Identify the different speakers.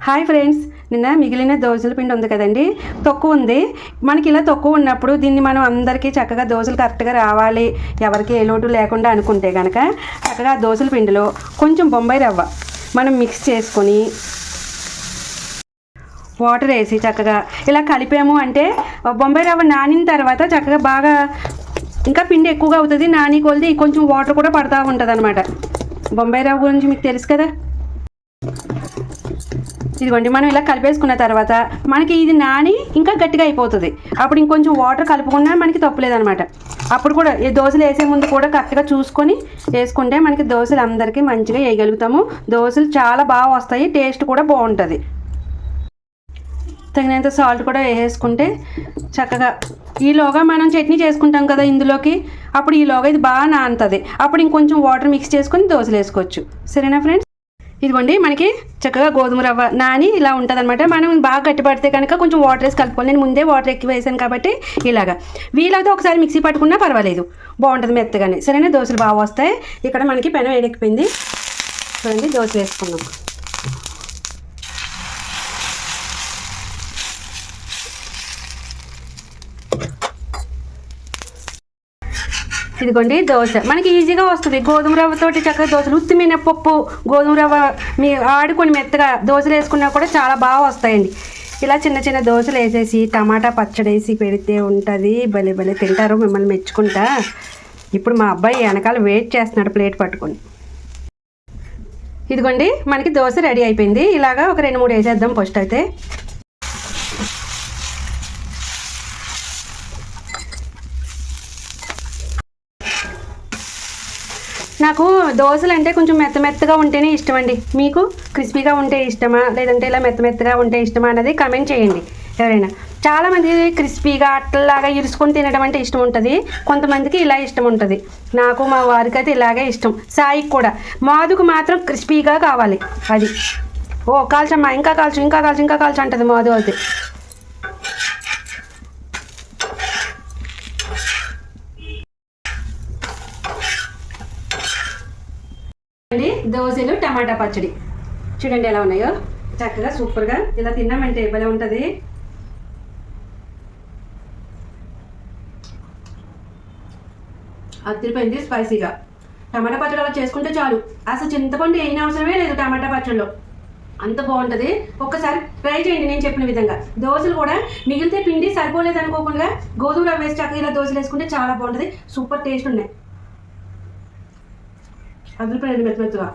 Speaker 1: Hi friends నిన్న మిగిలిన దోశల పిండి ఉంది కదండి? తక్కువ ఉంది. మనకి ఇలా తక్కువ ఉన్నప్పుడు దీన్ని మనం అందరికీ చక్కగా దోశలు కరెక్ట్గా రావాలి. ఎవరికి ఏ లోటు లేకుండా అనుకుంటే కనుక చక్కగా దోసల దోశల పిండిలో కొంచెం బొంబాయి రవ్వ మనం మిక్స్ చేసుకొని వాటర్ వేసి చక్కగా ఇలా కలిపాము అంటే బొంబాయి రవ్వ నానిన తర్వాత చక్కగా బాగా ఇంకా పిండి ఎక్కువగా అవుతుంది నాని కొలిది కొంచెం వాటర్ కూడా పడతా ఉంటుంది అనమాట బొంబాయి రవ్వ గురించి మీకు తెలుసు కదా? ఇదిగోండి మనం ఇలా కలిపేసుకున్న తర్వాత మనకి ఇది నాని ఇంకా గట్టిగా అయిపోతుంది. అప్పుడు ఇంకొంచెం వాటర్ కలుపుకున్నా మనకి తప్పులేదనమాట అప్పుడు కూడా ఈ దోశలు వేసే ముందు కూడా కరెక్ట్గా చూసుకొని వేసుకుంటే మనకి దోశలు అందరికీ మంచిగా వేయగలుగుతాము. దోశలు చాలా బాగా వస్తాయి టేస్ట్ కూడా బాగుంటుంది. తగినంత సాల్ట్ కూడా వేసేసుకుంటే చక్కగా ఈలోగా మనం చట్నీ చేసుకుంటాం కదా ఇందులోకి. అప్పుడు ఈలోగా ఇది బాగా నానుతుంది. అప్పుడు ఇంకొంచెం వాటర్ మిక్స్ చేసుకొని దోశలు వేసుకోవచ్చు. సరేనా ఫ్రెండ్స్? ఇదిగోండి మనకి చక్కగా గోధుమ రవ్వ నాని ఇలా ఉంటుంది అనమాట మనం బాగా గట్టిపడితే కనుక కొంచెం వాటర్ వేసి కలుపుకోవాలి నేను ముందే వాటర్ ఎక్కువ వేసాను కాబట్టి ఇలాగా. వీలైతే ఒకసారి మిక్సీ పట్టుకున్నా పర్వాలేదు. బాగుంటుంది మెత్తగానే. సరేనా? దోశలు బాగా వస్తాయి. ఇక్కడ మనకి పెనం వేడెక్కిపోయింది. చూడండి దోశ వేసుకుందాం ఇదిగోండి దోశ. మనకి ఈజీగా వస్తుంది. గోధుమ రవ్వతోటి చక్కగా దోశలు. ఉత్తి మినపప్పు గోధుమ రవ్వ మీ ఆడుకొని మెత్తగా దోశలు వేసుకున్నా కూడా చాలా బాగా వస్తాయండి. ఇలా చిన్న చిన్న దోశలు వేసేసి టమాటా పచ్చడి వేసి పెడితే ఉంటుంది. భలే భలే తింటారు మిమ్మల్ని మెచ్చుకుంటా. ఇప్పుడు మా అబ్బాయి వెనకాల వెయిట్ చేస్తున్నాడు ప్లేట్ పట్టుకొని. ఇదిగోండి మనకి దోశ రెడీ అయిపోయింది. ఇలాగా ఒక రెండు మూడు వేసేద్దాం ఫస్ట్ అయితే. నాకు దోశలు అంటే కొంచెం మెత్త మెత్తగా ఉంటేనే ఇష్టం అండి మీకు క్రిస్పీగా ఉంటే ఇష్టమా? లేదంటే ఇలా మెత్త మెత్తగా ఉంటే ఇష్టమా అన్నది కమెంట్ చేయండి. ఎవరైనా. చాలామంది క్రిస్పీగా అట్టలాగా ఇరుసుకొని తినడం అంటే ఇష్టం ఉంటుంది. కొంతమందికి ఇలా ఇష్టం ఉంటుంది. నాకు మా వారికి అయితే ఇలాగే ఇష్టం. సాయికి కూడా. మాదుకు మాత్రం క్రిస్పీగా కావాలి. అది. ఓ కాల్చమ్మా. ఇంకా కాల్చు ఇంకా కాల్చు ఇంకా కాల్చు అంటుంది మాధు అయితే. అండి దోశలు టమాటా పచ్చడి. చూడండి ఎలా ఉన్నాయో. చక్కగా సూపర్గా ఇలా తిన్నామంటే భలే ఉంటుంది. అదిరిపోయింది స్పైసీగా. టమాటా పచ్చడి అలా చేసుకుంటే చాలు. అసలు చింతపండు ఏం అవసరమే లేదు టమాటా పచ్చడిలో. అంత బాగుంటుంది. ఒక్కసారి ట్రై చేయండి నేను చెప్పిన విధంగా. దోశలు కూడా మిగిలితే పిండి సరిపోలేదు అనుకోకుండా గోధుమ రవ్వ వేసి చక్కగా ఇలా దోశలు వేసుకుంటే చాలా బాగుంటుంది. సూపర్ టేస్ట్ ఉన్నాయి. అదిరిపోయింది మెత్త మెత్తగా